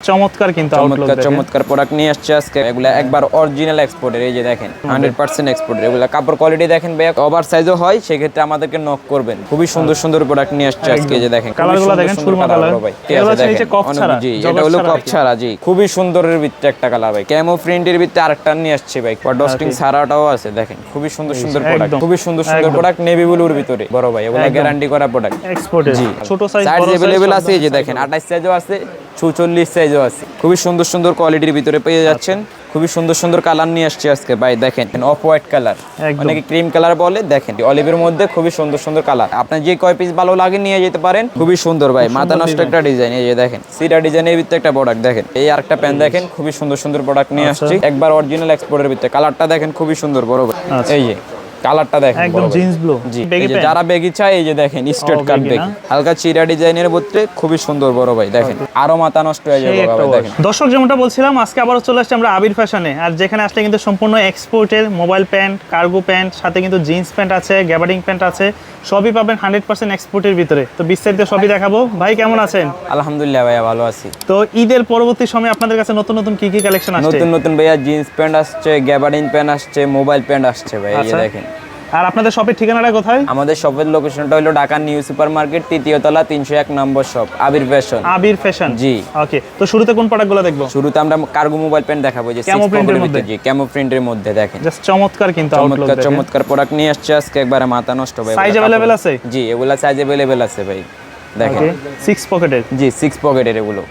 চমৎকার কিন্তু চমৎকার outlook দেখেন। চমৎকার প্রোডাক্ট নিয়ে আসছে আজকে এগুলা একবার অরিজিনাল এক্সপোর্টের এই যে দেখেন হান্ড্রেড পার্সেন্ট এক্সপোর্টের এগুলা কাপড় কোয়ালিটি দেখেন ভাই ওভার সাইজও হয় সেক্ষেত্রে আমাদেরকে নক করবেন খুবই সুন্দর সুন্দর প্রোডাক্ট নিয়ে আসছে আজকে এই যে দেখেন খুবই কালারগুলো সুন্দর দেখেন, সুন্দর সুরমা কালার কালার। বড় ভাই ঠিক এগুলো আছে হচ্ছে নিচে দেখেন কফ অনেক- ছাড়া, জি জগৎ এটা হলো ছাড়া কফ আর কি। ছাড়া জি খুবই সুন্দরের ভিতরে একটা কালার ভাই ক্যামো প্রিন্টের ভিতরে আরেকটা নিয়ে আসছে ভাই ডস্টিং ছাড়াটাও আছে দেখেন খুবই সুন্দর সুন্দর প্রোডাক্ট একদম। খুবই সুন্দর সুন্দর প্রোডাক্ট নেভি ব্লুর ভিতরে বড় ভাই এগুলা গ্যারান্টি করা প্রোডাক্ট এক্সপোর্টের জি ছোট সাইজ সাইজ বড় अवेलेबल সাইজ আছে এই যে দেখেন 28 সাইজও আছে 44 সাইজও আছে। খুবই সুন্দর সুন্দর কোয়ালিটির ভিতরে পেয়ে যাচ্ছেন। খুবই সুন্দর সুন্দর কালার নিয়ে আসছে আজকে ভাই দেখেন অফ হোয়াইট কালার অনেকে ক্রিম কালার বলে দেখেন অলিভের মধ্যে খুবই সুন্দর সুন্দর কালার আপনার যে কয় পিস ভালো লাগে নিয়ে যেতে পারেন খুবই সুন্দর ভাই। মাথা নষ্ট একটা ডিজাইন এই যে দেখেন সিটা ডিজাইনের ভিতরে একটা প্রোডাক্ট দেখেন। এই আরেকটা প্যান দেখেন খুবই সুন্দর সুন্দর প্রোডাক্ট নিয়ে আচ্ছা। আসছে। একবার অরিজিনাল এক্সপোর্টের ভিতরে কালারটা দেখেন খুবই সুন্দর বড় ভাই। আচ্ছা। এই যে কালারটা দেখেন একদম জিন্স ব্লু জি যারা বেগি চায় এই যে দেখেন স্ট্রেট কাট বেগি হালকা চিরা ডিজাইনের মধ্যে খুবই সুন্দর বড় ভাই দেখেন। আরও মাথা নষ্ট হয়ে যাবে। দেখেন। দর্শক যেমনটা বলছিলাম আজকে আবার চলে আসছে আমরা আবির ফ্যাশনে আর যেখানে আসলে কিন্তু সম্পূর্ণ এক্সপোর্টের মোবাইল প্যান্ট কার্গো প্যান্ট সাথে কিন্তু জিন্স প্যান্ট আছে গ্যাবার্ডিং প্যান্ট আছে সবই পাবেন হান্ড্রেড পার্সেন্ট এক্সপোর্টের ভিতরে। তো বিস্তারিত সবই দেখাবো। ভাই কেমন আছেন? আলহামদুলিল্লাহ ভাইয়া ভালো আছি। তো ঈদের পরবর্তী সময় আপনাদের কাছে নতুন নতুন কি কি কালেকশন আসছে? নতুন নতুন ভাইয়া জিন্স প্যান্ট আসছে গ্যাবারিং প্যান্ট আসছে মোবাইল প্যান্ট আসছে ভাই এই আচ্ছা। দেখেন। আর আপনাদের শপের ঠিকানাটা কোথায় আমাদের শপের লোকেশনটা হলো ঢাকা নিউ সুপার মার্কেট তৃতীয় তলা তিনশো এক নম্বর shop Abir fashion Abir fashion ji. Okay তো শুরুতে কোন প্রোডাক্টগুলো দেখবো শুরুতে আমরা কার্গো মোবাইল প্যান্ট দেখাবো যে Camo print এর মধ্যে? জি ক্যামো প্রিন্টের মধ্যে দেখেন জাস্ট চমৎকার কিন্তু আউটলুক চমৎকার চমৎকার প্রোডাক্ট নিয়ে আসছে আজকে একবারে মাথা নষ্ট ভাই Size এগুলা available কাপড়- আছে? জি এগুলা সাইজ अवेलेबल আছে ভাই দেখেন ওকে সিক্স পকেটের জি সিক্স পকেটের এগুলো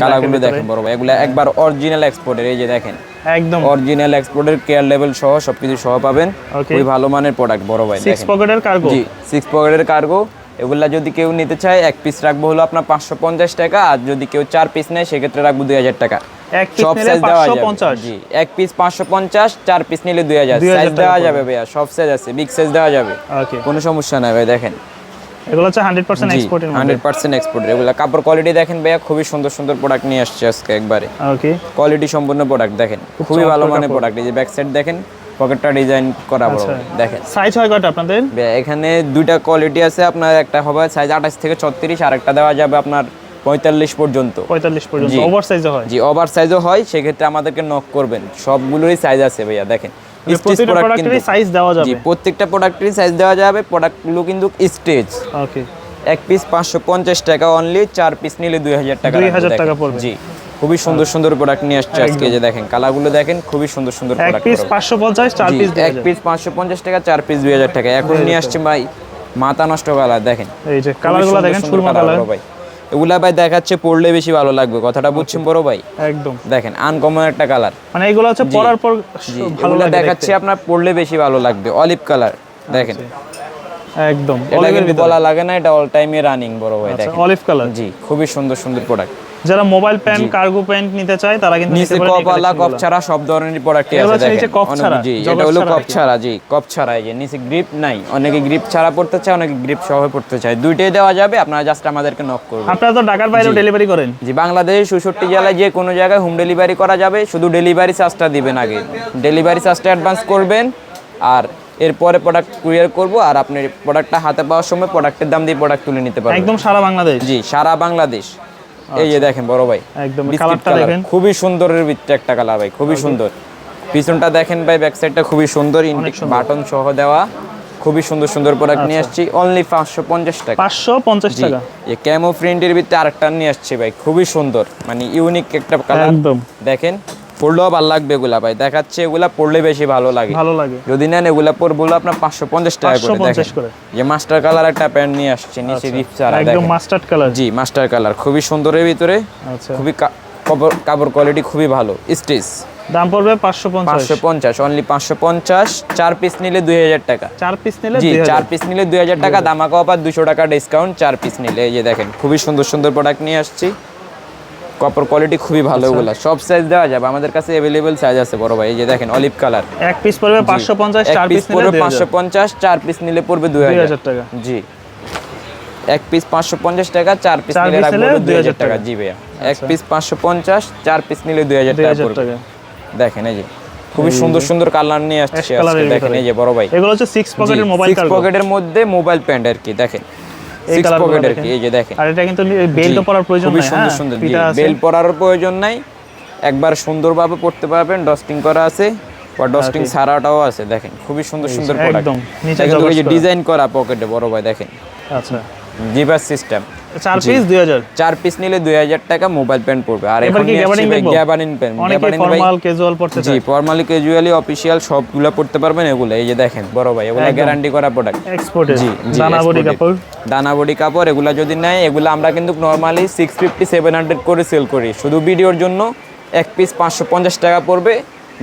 কালারগুলো দেখেন বড় ভাই এগুলা একবার অরিজিনাল এক্সপোর্টের এই যে দেখেন। একদম। অরিজিনাল এক্সপোর্টের কেয়ার লেভেল সহ সবকিছু সহ পাবেন। খুবই ভালো মানের প্রোডাক্ট বড় ভাই সিক্স পকেটের কার্গো জি সিক্স পকেটের কার্গো এগুলা যদি কেউ নিতে চায় এক পিস রাখব হলো আপনার পাঁচশো পঞ্চাশ টাকা আর যদি কেউ চার পিস নেয় সেক্ষেত্রে রাখব দুই হাজার টাকা। সব সাইজ দেওয়া যাবে। জি এক পিস পাঁচশো পঞ্চাশ চার পিস নিলে দুই হাজার। সাইজ দেওয়া যাবে ভাইয়া সব সাইজ আছে বিগ সাইজ দেওয়া যাবে। কোনো সমস্যা নাই ভাই দেখেন। এগুলো হচ্ছে এক্সপোর্টের এগুলা কাপড় কোয়ালিটি দেখেন ভাইয়া খুবই সুন্দর সুন্দর প্রোডাক্ট নিয়ে আসছে আজকে একবারে। ওকে কোয়ালিটি সম্পূর্ণ প্রোডাক্ট দেখেন খুবই ভালো মানের প্রোডাক্ট এই যে ব্যাক সাইড দেখেন পকেটটা ডিজাইন করা বড় আচ্ছা। দেখেন। সাইজ হয় আপনাদের? এখানে দুইটা কোয়ালিটি আছে আপনার একটা হবে সাইজ আঠাশ থেকে ছত্রিশ আর একটা দেওয়া যাবে আপনার পঁয়তাল্লিশ পর্যন্ত। পঁয়তাল্লিশ পর্যন্ত। ওভার সাইজও হয়। জি ওভার সাইজও হয় সেক্ষেত্রে আমাদেরকে নক করবেন। সবগুলোরই সাইজ আছে ভাইয়া দেখেন। মানে স্টেজ প্রতিটা প্রোডাক্ট প্রোডাক্টেরই সাইজ দেওয়া জি প্রত্যেকটা প্রোডাক্টেরই সাইজ দেওয়া যাবে প্রোডাক্টগুলো কিন্তু স্টেজ ওকে এক পিস পাঁচশো পঞ্চাশ টাকা অনলি চার পিস নিলে দুই হাজার টাকা 2000 রাখব, টাকা পড়বে। জি খুবই সুন্দর সুন্দর প্রোডাক্ট নিয়ে আসছে আজকে যে দেখেন কালারগুলো দেখেন খুবই সুন্দর সুন্দর এক প্রোডাক্ট পিস পাঁচশো পঞ্চাশ চার পিস এক পিস পাঁচশো পঞ্চাশ টাকা চার পিস দুই হাজার টাকা। এখন নিয়ে আসছে ভাই মাথা নষ্ট কালার দেখেন। এই যে কালারগুলো দেখেন সুরমা কালার ভাই। এগুলা ভাই দেখাচ্ছে পড়লে বেশি ভালো লাগবে। কথাটা বুঝছেন বড় ভাই? একদম। দেখেন আনকমন একটা কালার মানে এগুলো হচ্ছে পরার পর ভালো লাগে দেখাচ্ছে আপনার পড়লে বেশি ভালো লাগবে অলিভ কালার দেখেন। একদম। এটা বলা লাগে না এটা অল টাইমে রানিং বড় ভাই দেখেন। অলিভ কালার জি খুবই সুন্দর সুন্দর প্রোডাক্ট যারা মোবাইল প্যান্ট কার্গো প্যান্ট নিতে চায় তারা কিন্তু নিচে এই কপ ছাড়া সব ধরনের প্রোডাক্ট আছে হচ্ছে নিচে কপ ছাড়া, জি এটা হলো কপ ছাড়া জি কপ ছাড়া এই যে নিচে গ্রিপ নাই। অনেকে গ্রিপ ছাড়া পড়তে চায় অনেকে গ্রিপ সহ পড়তে চায়। দুইটাই দেওয়া যাবে আপনারা জাস্ট আমাদেরকে নক করবেন। আপনারা তো ঢাকার বাইরেও ডেলিভারি করেন। জি বাংলাদেশ চৌষট্টি জেলায় যে কোনো জায়গায় হোম ডেলিভারি করা যাবে শুধু ডেলিভারি চার্জটা দিবেন আগে। ডেলিভারি চার্জটা অ্যাডভান্স করবেন আর এরপরে প্রোডাক্ট কুরিয়ার করব আর আপনি প্রোডাক্টটা হাতে পাওয়ার সময় প্রোডাক্টের দাম দিয়ে প্রোডাক্ট তুলে নিতে পারবেন। একদম সারা বাংলাদেশ। জি সারা বাংলাদেশ। এই যে দেখেন বড় ভাই একদম কালারটা দেখেন। খুবই সুন্দরের ভিতরে একটা কালার ভাই খুবই সুন্দর। পিছনটা দেখেন ভাই ব্যাক সাইডটা খুবই সুন্দর বাটন সহ দেওয়া। খুবই সুন্দর সুন্দর প্রোডাক্ট নিয়ে আসছি অনলি পাঁচশো পঞ্চাশ টাকা। পাঁচশো পঞ্চাশ টাকা। এই ক্যামো প্রিন্টের ভিতরে আরেকটা নিয়ে আসছি ভাই খুবই সুন্দর মানে ইউনিক একটা কালার দেখেন পড়লেও ভালো লাগবে এগুলা ভাই। দেখাচ্ছে এগুলা পড়লে বেশি ভালো লাগে। ভালো লাগে। যদি নেন এগুলা পড়ব আপনার পাঁচশো পঞ্চাশ টাকা করে দেখেন। যে মাস্টার কালার একটা প্যান্ট নিয়ে আসছে নিচে রিপ ছাড়া একদম মাস্টার্ড কালার। জি মাস্টার কালার। খুবই সুন্দরের ভিতরে আচ্ছা। খুবই কাপড় কোয়ালিটি খুবই ভালো। স্টিচ। দাম পড়বে পাঁচশো পাঁচশো পঞ্চাশ অনলি পাঁচশো পঞ্চাশ। চার পিস নিলে দুই হাজার টাকা। চার পিস নিলে জি চার পিস নিলে দুই হাজার টাকা। দামাকা অফার দুশো টাকা ডিসকাউন্ট চার পিস নিলে। এই যে দেখেন খুবই সুন্দর সুন্দর প্রোডাক্ট নিয়ে আসছি। কাপড় কোয়ালিটি খুবই ভালো আচ্ছা। ওগুলা সব সাইজ দেওয়া যাবে। আমাদের কাছে অ্যাভেলেবেল সাইজ আছে বড় ভাই। এই যে দেখেন অলিভ কালার এক পিস পড়বে পাঁচশো পঞ্চাশ এক চার পিস পিস পড়বে পাঁচশো পঞ্চাশ চার পিস নিলে পড়বে দুই দুই হাজার হাজার টাকা। জি। এক পিস পাঁচশো পঞ্চাশ টাকা চার পিস নিলে রাখব নিলে হলো দুই হাজার 2000 টাকা। জি ভাইয়া। এক পিস পাঁচশো পঞ্চাশ চার পিস নিলে দুই হাজার টাকা পড়বে। দেখেন এই যে খুবই সুন্দর সুন্দর কালার নিয়ে আসছে দেখেন এই যে বড় ভাই। এগুলো হচ্ছে সিক্স পকেটের মোবাইল সিক্স পকেটের মধ্যে মোবাইল প্যান্ট আর কি। দেখেন এই কালারগুলো দেখেন। এই যে দেখেন। আর এটা কিন্তু বেল্ট পরার প্রয়োজন নাই। সুন্দর হ্যাঁ সুন্দর। জি ফিতা পরার প্রয়োজন নাই। একবার সুন্দরভাবে পড়তে পারবেন ডস্টিং করা আছে বা ডস্টিং ছাড়াটাও আছে দেখেন। খুবই সুন্দর সুন্দর প্রোডাক্ট একদম, নিচে ডিজাইন করা পকেটে বড় ভাই দেখেন। আচ্ছা। জিপার সিস্টেম চার পিস দুই হাজার? চার পিস নিলে দুই হাজার টাকা মোবাইল প্যান পড়বে। আর এখন কি? গ্যাবারিন অনেকে গ্যাবারিন ফর্মাল ক্যাজুয়াল পড়তে জি ফর্মালি ক্যাজুয়ালি অফিসিয়াল সবগুলো পড়তে পারবেন এগুলো। এই যে দেখেন বড় ভাই এগুলো গ্যারান্টি করা প্রোডাক্ট জি জি দানা বডি কাপড়। দানা বডি কাপড় এগুলা যদি নেয় এগুলো আমরা কিন্তু normally six fifty seven hundred করে সেল করি। শুধু ভিডিওর জন্য এক পিস পাঁচশো পঞ্চাশ টাকা পড়বে।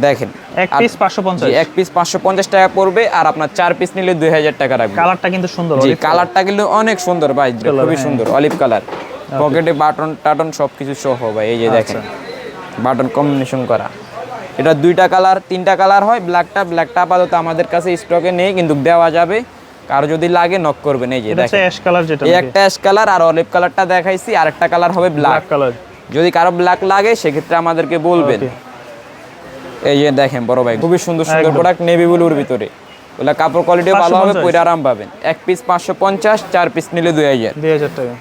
দেখেন এক পিস পাঁচশো পঞ্চাশ। জি, এক পিস পাঁচশো পঞ্চাশ টাকা পড়বে আর আপনার চার পিস নিলে দুই হাজার টাকা রাখবে। কালারটা কিন্তু সুন্দর জি কালারটা কিন্তু অনেক সুন্দর ভাই খুবই হ্যাঁ। সুন্দর অলিভ কালার পকেটে বাটন টাটন সহ ভাই এই যে আচ্ছা। দেখেন। বাটন কম্বিনেশন করা। এটা দুইটা কালার তিনটা কালার হয় ব্ল্যাকটা ব্ল্যাকটা আপাতত আমাদের কাছে স্টকে নেই কিন্তু দেওয়া যাবে। কারও যদি লাগে নক করবেন এই যে দেখেন। অ্যাশ কালার যেটা এই একটা অ্যাশ কালার আর অলিভ কালারটা দেখাইছি আর একটা কালার হবে ব্ল্যাক কালার যদি কারও ব্ল্যাক লাগে সেক্ষেত্রে আমাদেরকে বলবেন. এই যে দেখেন বড় ভাই খুবই সুন্দর সুন্দর প্রোডাক্ট নেভি ব্লুর ভিতরে। ওগুলা কাপড় কোয়ালিটিও ভালো হবে পরে আরাম পাবেন। এক পিস পাঁচশো পঞ্চাশ চার পিস নিলে দুই হাজার। দুই হাজার টাকা।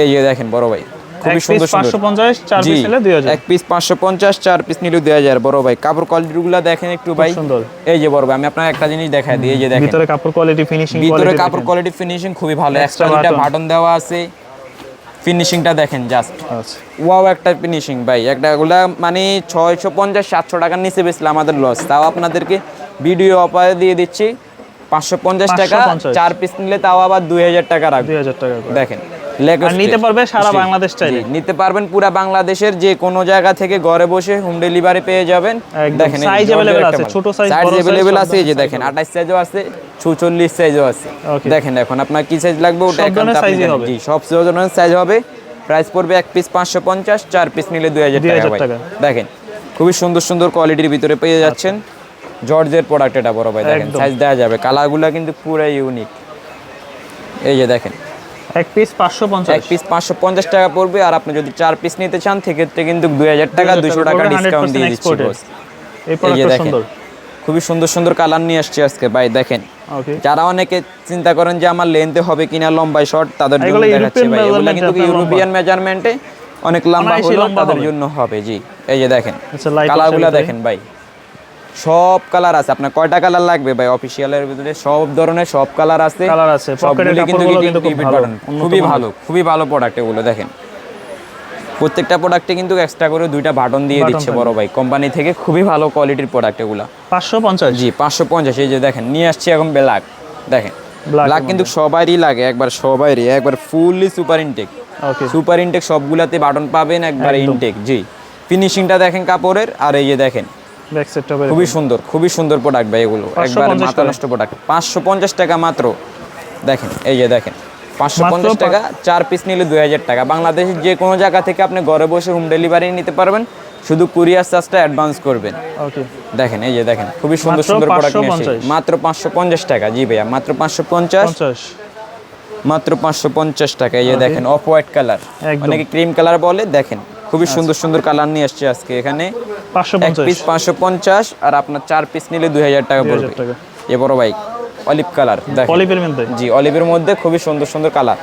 এই যে দেখেন বড় ভাই খুবই সুন্দর সুন্দর। পঞ্চাশ চার জি পিস নিলে দুই হাজার। এক পিস পাঁচশো পঞ্চাশ চার পিস নিলে দুই হাজার। বড় ভাই কাপড় কোয়ালিটি গুলা দেখেন একটু ভাই। সুন্দর। এই যে বড় ভাই আমি আপনার একটা জিনিস দেখাই দিই এই যে দেখেন। ভিতরে কাপড় কোয়ালিটি ফিনিশিং ভিতরে কাপড় কোয়ালিটি ফিনিশিং খুবই ভালো। এক্সট্রা বাটন দেওয়া আছে। ফিনিশিংটা দেখেন জাস্ট আচ্ছা। ওয়াও একটা ফিনিশিং ভাই। একটা ওগুলা মানে ছয়শো পঞ্চাশ সাতশো টাকার নিচে বেশি আমাদের লস তাও আপনাদেরকে ভিডিও অফারে দিয়ে দিচ্ছি। পাঁচশো পঞ্চাশ টাকা চার পিস নিলে তাও আবার দুই হাজার টাকা রাখবে। দুই হাজার টাকা দেখেন। নিতে পারবে সারা বাংলাদেশ চাইলে। নিতে পারবেন পুরো বাংলাদেশের যে কোনো জায়গা থেকে ঘরে বসে হোম ডেলিভারি পেয়ে যাবেন। দেখেন সাইজ अवेलेबल আছে ছোট সাইজ সাইজ अवेलेबल আছে যে দেখেন 28 সাইজও আছে 46 সাইজও আছে। দেখেন এখন আপনার কি সাইজ লাগবে ওটা এখন আপনি জি সব ধরনের সাইজ হবে। প্রাইস পড়বে এক পিস 550 চার পিস নিলে 2000 টাকা দেখেন খুবই সুন্দর সুন্দর কোয়ালিটির ভিতরে পেয়ে আচ্ছা। যাচ্ছেন। জর্জের প্রোডাক্ট এটা বড় ভাই দেখেন। সাইজ দেওয়া যাবে। কালারগুলো কিন্তু পুরো ইউনিক এই যে দেখেন এক পিস পাঁচশো পঞ্চাশ। এক পিস পাঁচশো পঞ্চাশ টাকা পড়বে আর আপনি যদি চার পিস নিতে চান সেক্ষেত্রে কিন্তু দুই হাজার টাকা 2000 দুশো টাকা টাকা ডিসকাউন্ট দিয়ে দিচ্ছি। এই প্রোডাক্টটা সুন্দর। খুবই সুন্দর সুন্দর কালার নিয়ে আসছি আজকে ভাই দেখেন। যারা অনেকে চিন্তা করেন যে আমার লেন্থে হবে কিনা লম্বাই শর্ট তাদের জন্য দেখাচ্ছি ভাই এগুলো কিন্তু ইউরোপিয়ান মেজারমেন্টে অনেক লম্বা হলো তাদের জন্য হবে জি। এই যে দেখেন আচ্ছা, কালারগুলো দেখেন ভাই। সব কালার আছে। আপনার কয়টা কালার লাগবে ভাই? অফিসিয়ালের ভিতরে সব ধরনের সব কালার আছে। Colour আছে, সবগুলি কিন্তু। খুবই ভালো খুবই ভালো প্রোডাক্ট এগুলো দেখেন। প্রত্যেকটা প্রোডাক্টে কিন্তু এক্সট্রা করে দুইটা বাটন দিয়ে দিচ্ছে বড় ভাই। কোম্পানি থেকে খুবই ভালো কোয়ালিটির প্রোডাক্ট এগুলো। পাঁচশো পঞ্চাশ। জি পাঁচশো পঞ্চাশ। এই যে দেখেন নিয়ে আসছি এখন ব্ল্যাক দেখেন ব্ল্যাক কিন্তু সবারই লাগে একবার সবারই। একবার fully super intake okay super intake সবগুলাতে button পাবেন একবার। ইনটেক জি। ফিনিশিংটা দেখেন কাপড়ের আর এই যে দেখেন ব্যাক সেটটা খুবই সুন্দর খুবই সুন্দর প্রোডাক্ট ভাই এগুলো। একবার মাথা নষ্ট প্রোডাক্ট পাঁচশো পঞ্চাশ টাকা মাত্র। দেখেন এই যে দেখেন পাঁচশো মাত্র পঞ্চাশ পা- টাকা চার পিস নিলে দুই হাজার টাকা। বাংলাদেশের যে কোনো জায়গা থেকে আপনি ঘরে বসে হোম ডেলিভারি নিতে পারবেন। শুধু কুরিয়ার চার্জটা অ্যাডভান্স করবেন। ওকে দেখেন এই যে দেখেন খুবই সুন্দর সুন্দর প্রোডাক্ট নিয়ে 550 এসেছি। মাত্র পাঁচশো পঞ্চাশ টাকা জি ভাইয়া মাত্র পাঁচশো পঞ্চাশ। পঞ্চাশ। মাত্র পাঁচশো পঞ্চাশ টাকা এই যে দেখেন অফ হোয়াইট কালার অনেকে ক্রিম কালার বলে দেখেন খুবই সুন্দর সুন্দর কালার নিয়ে আসছে আজকে এখানে। পাঁচশো এক পঞ্চাশ। পিস পাঁচশো পঞ্চাশ আর আপনার চার পিস নিলে দুই হাজার টাকা পড়বে। এ বড় ভাই অলিভ কালার দেখেন। অলিভের মধ্যে? জি অলিভের মধ্যে খুবই সুন্দর সুন্দর কালার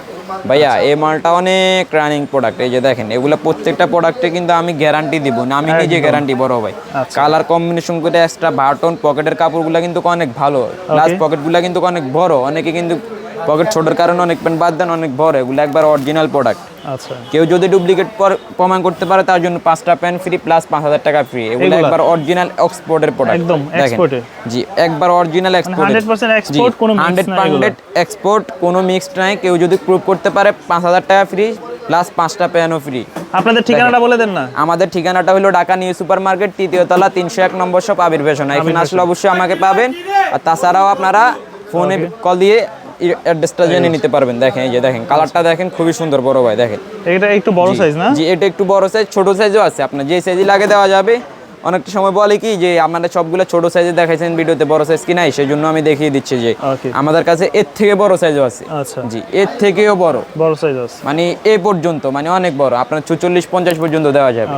ভাইয়া এই মালটা অনেক রানিং প্রোডাক্ট এই যে দেখেন এগুলো প্রত্যেকটা প্রোডাক্টে কিন্তু আমি গ্যারান্টি দিব না। আমি নিজে গ্যারান্টি বড় ভাই। আচ্ছা। কালার কম্বিনেশন করে এক্সট্রা বাটন পকেটের কাপড়গুলো কিন্তু অনেক ভালো। প্লাস পকেটগুলো কিন্তু অনেক বড়। অনেকে কিন্তু পকেট ছোটোর কারণে অনেক প্যান্ট বাদ দেন অনেক বড় এগুলো একবার অরিজিনাল প্রোডাক্ট আচ্ছা। কেউ যদি ডুপ্লিকেট প্রমাণ করতে পারে তার জন্য পাঁচটা প্যান ফ্রি প্লাস পাঁচ হাজার টাকা ফ্রি এগুলো একবার অরিজিনাল এক্সপোর্টের প্রোডাক্ট একদম export-এর। জি একবার অরিজিনাল এক্সপোর্ট 100% export, কোনো হান্ড্রেড নাই এগুলো। পার্সেন্ট এক্সপোর্ট কোনো মিক্সড নাই। কেউ যদি প্রুভ করতে পারে পাঁচ হাজার টাকা ফ্রি প্লাস পাঁচটা প্যানও ফ্রি আপনাদের ঠিকানাটা বলে দেন না? আমাদের ঠিকানাটা হলো ঢাকা নিউ সুপার মার্কেট তৃতীয় তলা তিনশো এক নম্বর শপ আবির ফ্যাশন এখানে আসলে অবশ্যই আমাকে পাবেন। আর তাছাড়াও আপনারা ফোনে কল দিয়ে অ্যাড্রেসটা জেনে নিতে পারবেন। দেখেন এই যে দেখেন কালারটা দেখেন খুবই সুন্দর বড় ভাই দেখেন। এটা একটু বড় সাইজ না? জি এটা একটু বড় সাইজ ছোট সাইজও আছে। আপনার যে সাইজই লাগে দেওয়া যাবে। অনেকটা সময় বলে কি যে আপনারা সবগুলো ছোট সাইজে দেখাইছেন ভিডিওতে বড় সাইজ কি নাই সেই জন্য আমি দেখিয়ে দিচ্ছি যে আমাদের কাছে এর থেকে বড় সাইজও আছে। আচ্ছা। জি এর থেকেও বড়। বড় সাইজ আছে। মানে এ পর্যন্ত মানে অনেক বড়। আপনার চুচল্লিশ পঞ্চাশ পর্যন্ত দেওয়া যাবে।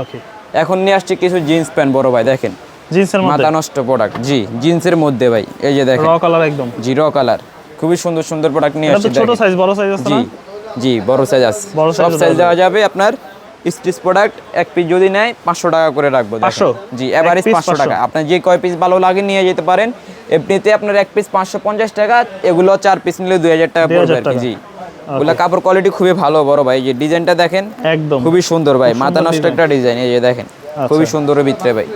এখন নিয়ে আসছে কিছু জিন্স প্যান্ট বড় ভাই দেখেন। জিন্সের মধ্যে? মাথা নষ্ট প্রোডাক্ট জি জিন্সের মধ্যে ভাই এই যে দেখেন। র কালার একদম। জি র কালার খুবই সুন্দর সুন্দর প্রোডাক্ট নিয়ে আসছে ছোট সাইজ বড় সাইজ আছে না? জি বড় সাইজ আছে। সব সাইজ দেওয়া যাবে আপনার স্টিচ প্রোডাক্ট এক পিস যদি নেয় পাঁচশো টাকা করে রাখব। 500? জি এভারেজ পাঁচশো 500 টাকা আপনার যে কয় পিস ভালো লাগে নিয়ে যেতে পারেন। এমনিতে আপনার এক পিস পাঁচশো পঞ্চাশ টাকা এগুলো চার পিস নিলে দুই হাজার টাকা 2000 পড়বে আর কি জি। ওগুলো কাপড় কোয়ালিটি খুবই ভালো বড় ভাই। যে ডিজাইনটা দেখেন একদম। খুবই সুন্দর ভাই। মাথা নষ্ট একটা ডিজাইন এই যে দেখেন। আচ্ছা। খুবই সুন্দর ভিতরে ভাই।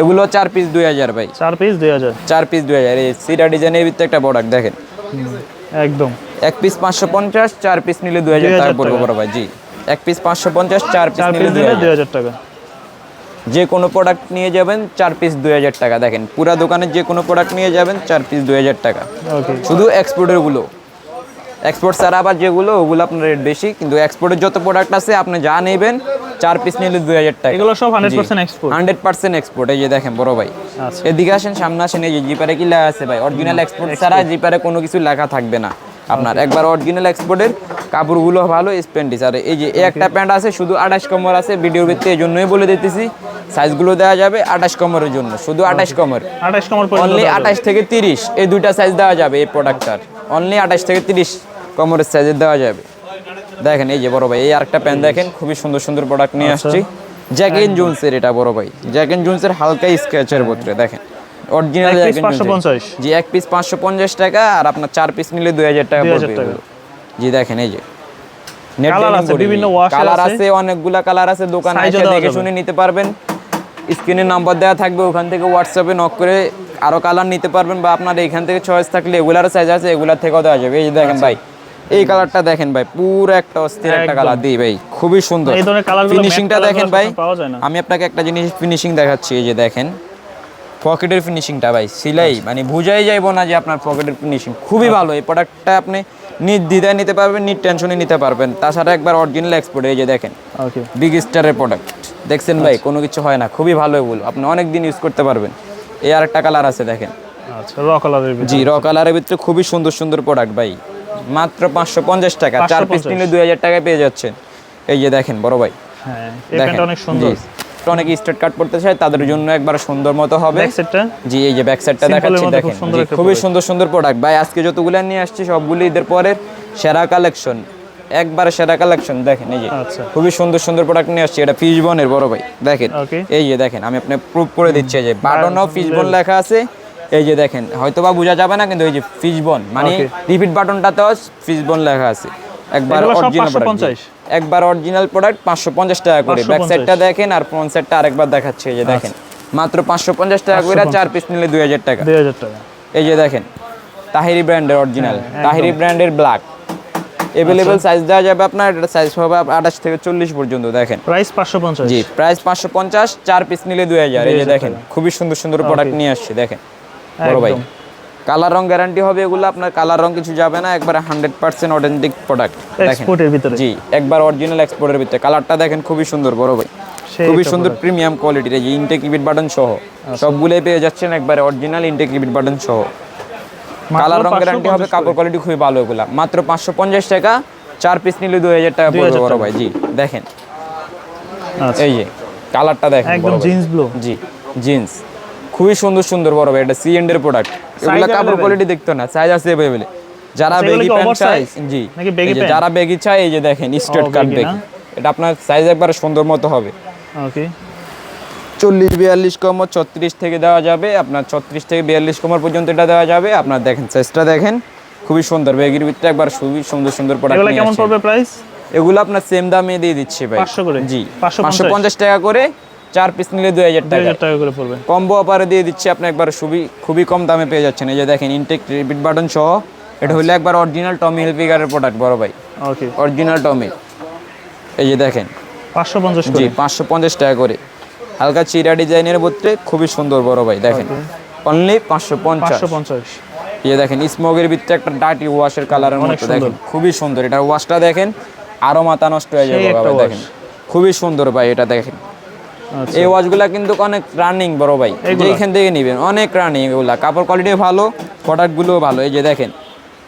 এগুলো চার পিস দুই হাজার ভাই। চার পিস দুই হাজার। চার পিস দুই হাজার। এই সিরা ডিজাইনের ভিতরে একটা প্রোডাক্ট দেখেন। একদম। এক পিস পাঁচশো পঞ্চাশ চার পিস নিলে দুই হাজার টাকা পড়বে। বড় ভাই জি। এক পিস পাঁচশো পঞ্চাশ চার পিস নিলে দুই হাজার। টাকা। যে কোনো প্রোডাক্ট নিয়ে যাবেন চার পিস দুই হাজার টাকা। দেখেন পুরা দোকানের যে কোনো প্রোডাক্ট নিয়ে যাবেন চার পিস দুই হাজার টাকা। শুধু এক্সপোর্টেরগুলো। এক্সপোর্ট ছাড়া আবার যেগুলো ওগুলো আপনার রেট বেশি কিন্তু এক্সপোর্টের যত প্রোডাক্ট আছে আপনি যা নেবেন চার পিস নিলে দুই হাজার টাকা। এগুলো সব hundred percent export hundred percent export এই যে দেখেন বড় ভাই। আচ্ছা। এদিকে আসেন সামনে আসেন এই যে জিপারে কি লেখা আছে ভাই? অরিজিনাল এক্সপোর্ট ছাড়া জিপারে কোনো কিছু লেখা থাকবে না আপনার। একবার অরিজিনাল এক্সপোর্টের কাপড়গুলো ভালো স্পেন্ডিস আর এই যে একটা প্যান্ট আছে শুধু আঠাশ কমর আছে ভিডিওর ভিত্তি এই জন্যই বলে দিতেছি। সাইজগুলো দেওয়া যাবে আঠাশ কমরের জন্য শুধু আঠাশ কমর। আঠাশ কমার অনলি আঠাশ থেকে তিরিশ এই দুইটা সাইজ দেওয়া যাবে এই প্রোডাক্টটার অনলি আঠাশ থেকে তিরিশ কমরের সাইজের দেওয়া যাবে। দেখেন এই যে বড় ভাই এই আরেকটা প্যান্ট দেখেন খুবই সুন্দর সুন্দর প্রোডাক্ট নিয়ে আচ্ছা। আসছি। জ্যাক এন্ড জোন্সের এটা বড় ভাই। জ্যাক এন্ড জোন্সের হালকা স্কেচের ভিতরে দেখেন। অরিজিনাল এক জ্যাক piece 550 জি এক পিস পাঁচশো পঞ্চাশ টাকা আর আপনার চার পিস নিলে দুই হাজার টাকা পড়বে জি দেখেন এই যে। Colour আছে, বিভিন্ন এর কালার আছে। অনেকগুলা কালার আছে দোকানে এসে দেখে শুনে নিতে পারবেন। স্ক্রিনে নাম্বার দেওয়া থাকবে ওখান থেকে হোয়াটসঅ্যাপে নক করে আরও কালার নিতে পারবেন বা আপনার এখান থেকে চয়েস থাকলে এগুলারও সাইজ আছে এগুলার থেকেও দেওয়া যাবে। এই যে দেখেন ভাই এই কালারটা দেখেন ভাই পুরো একটা অস্থির একটা কালার দিই ভাই খুবই সুন্দর। এই ধরনেরগুলো ফিনিশিংটা দেখেন ভাই। আমি আপনাকে একটা জিনিস ফিনিশিং দেখাচ্ছি এই যে দেখেন পকেটের ফিনিশিংটা ভাই সিলাই আচ্ছা। মানে বুঝাই যাইবো না যে আপনার পকেটের ফিনিশিং খুবই ভালো এই প্রোডাক্টটা আপনি নিট দ্বিধায় নিতে পারবেন নিট টেনশনে নিতে পারবেন। তাছাড়া একবার অরিজিনাল এক্সপোর্ট এই যে দেখেন ওকে বিগ স্টারের প্রোডাক্ট দেখছেন ভাই কোনো কিছু হয় না খুবই ভালো এগুলো। আপনি অনেক দিন ইউজ করতে পারবেন। এই আর একটা কালার আছে দেখেন। আচ্ছা র কালারের জি র কালারের ভিতরে খুবই সুন্দর সুন্দর প্রোডাক্ট ভাই। মাত্র পাঁচশো পঞ্চাশ টাকা। চার পিস 550 নিলে দুই হাজার টাকায় পেয়ে যাচ্ছেন। এই যে দেখেন বড় ভাই। হ্যাঁ অনেক সুন্দর। অনেক স্ট্রেট কাট করতে চায় তাদের জন্য একবার সুন্দর মতো হবে। জি এই যে ব্যাক সাইডটা দেখাচ্ছি দেখেন। একটা খুবই সুন্দর সুন্দর প্রোডাক্ট ভাই আজকে যতগুলো নিয়ে আসছি সবগুলো ঈদের পরের সেরা কালেকশন একবার সেরা কালেকশন দেখেন এই যে। আচ্ছা। খুবই সুন্দর সুন্দর প্রোডাক্ট নিয়ে আসছি এটা ফিশবনের বড় ভাই। দেখেন। এই যে দেখেন আমি আপনি প্রুফ করে দিচ্ছি যে বাটন অফ ফিশবন লেখা আছে। এই যে দেখেন হয়তো বা বোঝা যাবে না কিন্তু এই যে ফিশবন মানে Okay. রিপিট বাটনটাতেও ফিশবন লেখা আছে। একবার অরিজিনাল 550? একবার অরিজিনাল প্রোডাক্ট পাঁচশো পঞ্চাশ টাকা করে। ব্যাক সাইডটা দেখেন আর ফ্রন্ট সাইডটা আরেকবার দেখাচ্ছে এই যে দেখেন। মাত্র পাঁচশো পঞ্চাশ টাকা করে চার পিস নিলে দুই হাজার টাকা। দুই হাজার টাকা। এই যে দেখেন তাহিরি ব্র্যান্ডের অরিজিনাল। তাহিরি ব্র্যান্ডের ব্ল্যাক অ্যাভেলেবেল সাইজ দেওয়া যাবে আপনার এটা সাইজ হবে আঠাশ থেকে চল্লিশ পর্যন্ত দেখেন। প্রাইস পাঁচশো পঞ্চাশ। জি প্রাইস পাঁচশো পঞ্চাশ চার পিস নিলে দুই হাজার। এই যে দেখেন খুবই সুন্দর সুন্দর প্রোডাক্ট নিয়ে আসছে দেখেন। বড় ভাই। কালার রং গ্যারান্টি হবে এগুলো আপনার কালার রং কিছু যাবে না একবার হান্ড্রেড পার্সেন্ট অথেন্টিক প্রোডাক্ট এক্সপোর্টের ভিতরে। জি একবার অরিজিনাল এক্সপোর্টের ভিতরে। কালারটা দেখেন খুবই সুন্দর বড় ভাই। খুবই সুন্দর প্রিমিয়াম কোয়ালিটির এই ইনটেক রিপিট বাটন সহ। আচ্ছা। সবগুলোই পেয়ে যাচ্ছেন একবারে অরিজিনাল ইনটেক রিপিট বাটন সহ। কালার রং গ্যারান্টি হবে। কাপড় কোয়ালিটি খুবই ভালো এগুলা। মাত্র পাঁচশো পঞ্চাশ টাকা চার পিস নিলে দুই হাজার টাকা 2000 পড়বে বড় ভাই। জি দেখেন। আচ্ছা। এই যে কালারটা দেখেন একদম জিন্স ব্লু জি জিন্স খুবই সুন্দর সুন্দর বড় ভাই এটা সি এন্ড এর প্রোডাক্ট এগুলা কাপড় available? কোয়ালিটি দেখতো না সাইজ আছে अवेलेबल যারা আচ্ছা, এগুলো বেগি কি প্যান্ট চায় oversize? জি নাকি baggy এই যে pant? যারা বেগি চায় এই যে দেখেন স্ট্রেট কাট baggy বেগি না? এটা আপনার সাইজ একবারে সুন্দর মতো হবে ওকে চল্লিশ বিয়াল্লিশ কমর ছত্রিশ থেকে দেওয়া যাবে আপনার ছত্রিশ থেকে বিয়াল্লিশ কমর পর্যন্ত এটা দেওয়া যাবে আপনার দেখেন সাইজটা দেখেন খুবই সুন্দর বেগির ভিতরে একবার খুবই সুন্দর সুন্দর এগুলো প্রোডাক্ট কেমন পড়বে প্রাইস এগুলো আপনার সেম দামে দিয়ে দিচ্ছি ভাই 500 করে? জি 550 পাঁচশো পঞ্চাশ টাকা করে চার পিস নিলে দুই হাজার টাকা। টাকা করে পড়বে। কম্বো অফারে দিয়ে দিচ্ছি আপনি একবার খুবই খুবই কম দামে পেয়ে যাচ্ছেন। এই যে দেখেন ইনটেক রিপিট বাটন সহ এটা হলো একবার অরিজিনাল টমি হিলফিগারের প্রোডাক্ট বড় ভাই। ওকে অরিজিনাল টমি এই যে দেখেন। পাঁচশো পঞ্চাশ জি পাঁচশো পঞ্চাশ টাকা করে। হালকা চিরা ডিজাইনের মধ্যে খুবই সুন্দর বড় ভাই দেখেন। অনলি পাঁচশো পঞ্চাশ। পঞ্চাশ। এই যে দেখেন স্মোকের ভিতরে একটা ডাটি ওয়াশের কালারের মতো দেখেন। খুবই সুন্দর। এটা ওয়াশটা দেখেন আরও মাথা নষ্ট হয়ে যাবে। দেখেন। খুবই সুন্দর ভাই এটা দেখেন। আচ্ছা এই ওয়াচগুলা কিন্তু অনেক রানিং বড় ভাই। এইগুলা? যেখান থেকে নেবেন অনেক রানিং এগুলা। কাপড় কোয়ালিটি ভালো প্রোডাক্টগুলোও ভালো। এই যে দেখেন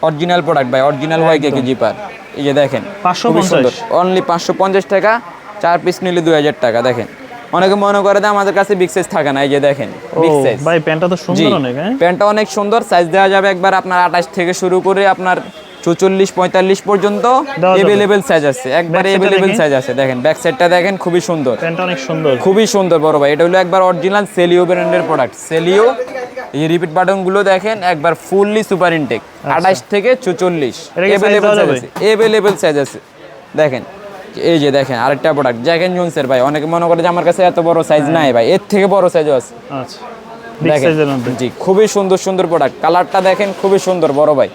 অরিজিনাল প্রোডাক্ট ভাই অরিজিনাল ওয়াই কে জিপার এই যে দেখেন 550 অনলি পাঁচশো পঞ্চাশ টাকা চার পিস নিলে দুই হাজার টাকা দেখেন। অনেকে মনে করে যে আমাদের কাছে বিগ সাইজ থাকে না এই যে দেখেন বিগ সাইজ ভাই প্যান্টটা তো সুন্দর অনেক হ্যাঁ? প্যান্টটা অনেক সুন্দর সাইজ দেওয়া যাবে একবার আপনার আঠাশ থেকে শুরু করে আপনার চৌচল্লিশ পঁয়তাল্লিশ পর্যন্ত। এভেলেবেল সাইজ আছে। একবারে এভেলেবেল সাইজ আছে দেখেন। ব্যাক সাইডটা দেখেন খুবই সুন্দর। অনেক সুন্দর। খুবই সুন্দর বড় ভাই। এটা হলো একবার অরিজিনাল সেলিও ব্র্যান্ডের প্রোডাক্ট সেলিও এই রিপিট বাটনগুলো দেখেন একবার ফুললি সুপার ইনটেক আঠাশ থেকে চুচল্লিশ। এভেলেবেল সাইজ আছে। এভেলেবেল সাইজ আছে। দেখেন এই যে দেখেন আরেকটা প্রোডাক্ট জ্যাকেন জোনসের ভাই। অনেকে মনে করে যে আমার কাছে এত বড় সাইজ নাই ভাই। এর থেকে বড় সাইজও আছে। আচ্ছা। জি খুবই সুন্দর সুন্দর প্রোডাক্ট কালারটা দেখেন খুবই সুন্দর বড় ভাই।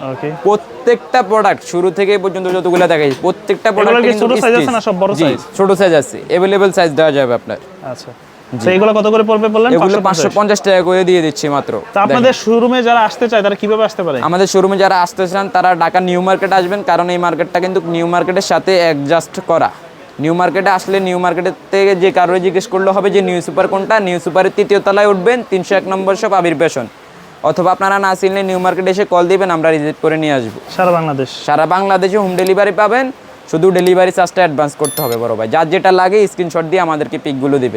প্রত্যেকটা প্রোডাক্ট শুরু থেকে পর্যন্ত যতগুলো দেখাই প্রত্যেকটা প্রোডাক্ট ছোট size আছে না সব বড় size? ছোট সাইজ আছে। সাইজ দেওয়া যাবে আপনার। আচ্ছা। এগুলো কত করে পড়বে বললেন? এগুলো 550 পাঁচশো পঞ্চাশ টাকা করে দিয়ে দিচ্ছি মাত্র। তো আপনাদের শোরুমে যারা আসতে চায় তারা কীভাবে আসতে পারে? আমাদের শোরুমে যারা আসতে চান তারা ঢাকা নিউ মার্কেট আসবেন কারণ এই মার্কেটটা কিন্তু নিউ মার্কেটের সাথে অ্যাডজাস্ট করা। নিউ মার্কেটে আসলে নিউ মার্কেটের থেকে যে কারোর জিজ্ঞেস করলে হবে যে নিউ সুপার কোনটা? নিউ সুপারের তৃতীয় তলায় উঠবেন তিনশো এক নম্বর সব আবির পেশন অথবা আপনারা না চিনলে নিউ মার্কেটে এসে কল দিবেন আমরা রিজেক্ট করে নিয়ে আসব। সারা বাংলাদেশ। সারা বাংলাদেশে হোম ডেলিভারি পাবেন শুধু ডেলিভারি চার্জটা অ্যাডভান্স করতে হবে বড় ভাই। যার যেটা লাগে স্ক্রিনশট দিয়ে আমাদেরকে পিকগুলো দিবেন।